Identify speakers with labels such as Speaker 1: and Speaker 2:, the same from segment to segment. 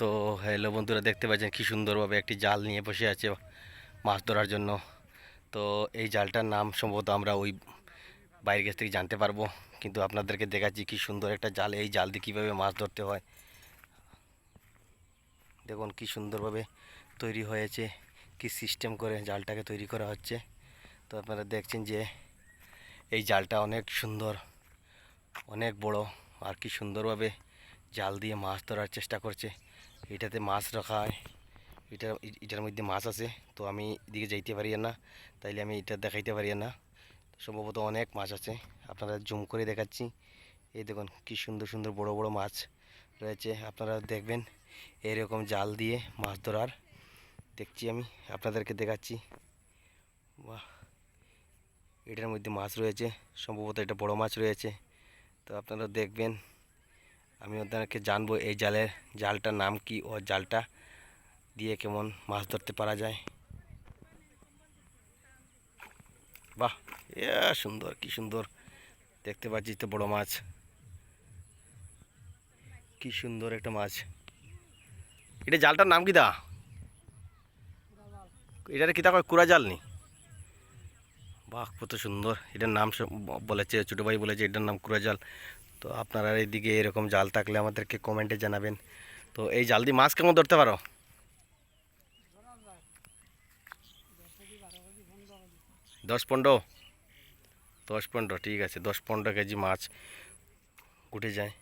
Speaker 1: তো হ্যালো বন্ধুরা, দেখতে পাচ্ছেন কি সুন্দরভাবে একটি জাল নিয়ে বসে আছে মাছ ধরার জন্য। তো এই জালটার নাম সম্ভবত আমরা ওই বাইরের কাছ থেকে জানতে পারব, কিন্তু আপনাদেরকে দেখাচ্ছি কি সুন্দর একটা জাল, এই জাল দিয়ে কীভাবে মাছ ধরতে হয়। দেখুন কি সুন্দরভাবে তৈরি হয়েছে, কি সিস্টেম করে জালটাকে তৈরি করা হচ্ছে। তো আপনারা দেখছেন যে এই জালটা অনেক সুন্দর, অনেক বড়, আর কি সুন্দরভাবে জাল দিয়ে মাছ ধরার চেষ্টা করছে। এটাতে মাছ রাখা হয়। এটা, এটার মধ্যে মাছ আছে, তো আমি এদিকে যাইতে পারি না, তাইলে আমি এটা দেখাইতে পারি না। সম্ভবত অনেক মাছ আছে, আপনারা জুম করে দেখাচ্ছি। এই দেখুন, কি সুন্দর সুন্দর বড় বড় মাছ রয়েছে, আপনারা দেখবেন এরকম জাল দিয়ে মাছ ধরার। দেখছি আমি, আপনাদেরকে দেখাচ্ছি। বাহ! এটার মধ্যে মাছ রয়েছে, সম্ভবত এটা বড় মাছ রয়েছে। তো আপনারা দেখবেন আমি ওদেরকে জানব এই জালের জালটার নাম কি ও জালটা দিয়ে কেমন মাছ ধরতে পারা যায়। বাহ এ সুন্দর, কি সুন্দর। দেখতে পাচ্ছি তো বড় মাছ। কি সুন্দর একটা মাছ। এটা জালটার নাম কি দা? এটার কি তা কয় কুড়া জাল নি? বাহ, কত সুন্দর। এটার নাম বলেছে, ছোটো ভাই বলেছে, এটার নাম কুড়া জাল। তো আপনারা এইদিকে এরকম জাল থাকলে আমাদেরকে কমেন্টে জানাবেন। তো এই জাল দিয়ে মাছ কেমন ধরতে পারো? দশ পনেরো? দশ পনেরো, ঠিক আছে, দশ পনেরো কেজি মাছ উঠে যায়।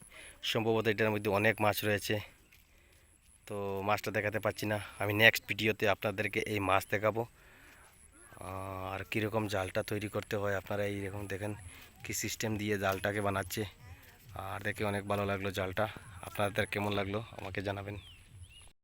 Speaker 1: সম্ভবত এটার মধ্যে অনেক মাছ রয়েছে। তো মাছটা দেখাতে পাচ্ছি না। আমি নেক্সট ভিডিওতে আপনাদেরকে এই মাছ দেখাবো। আর কীরকম জালটা তৈরি করতে হয় আপনারা এইরকম দেখেন, কি সিস্টেম দিয়ে জালটাকে বানাচ্ছে। আর দেখে অনেক ভালো লাগল জালটা। আপনাদের কেমন লাগল আমাকে জানাবেন।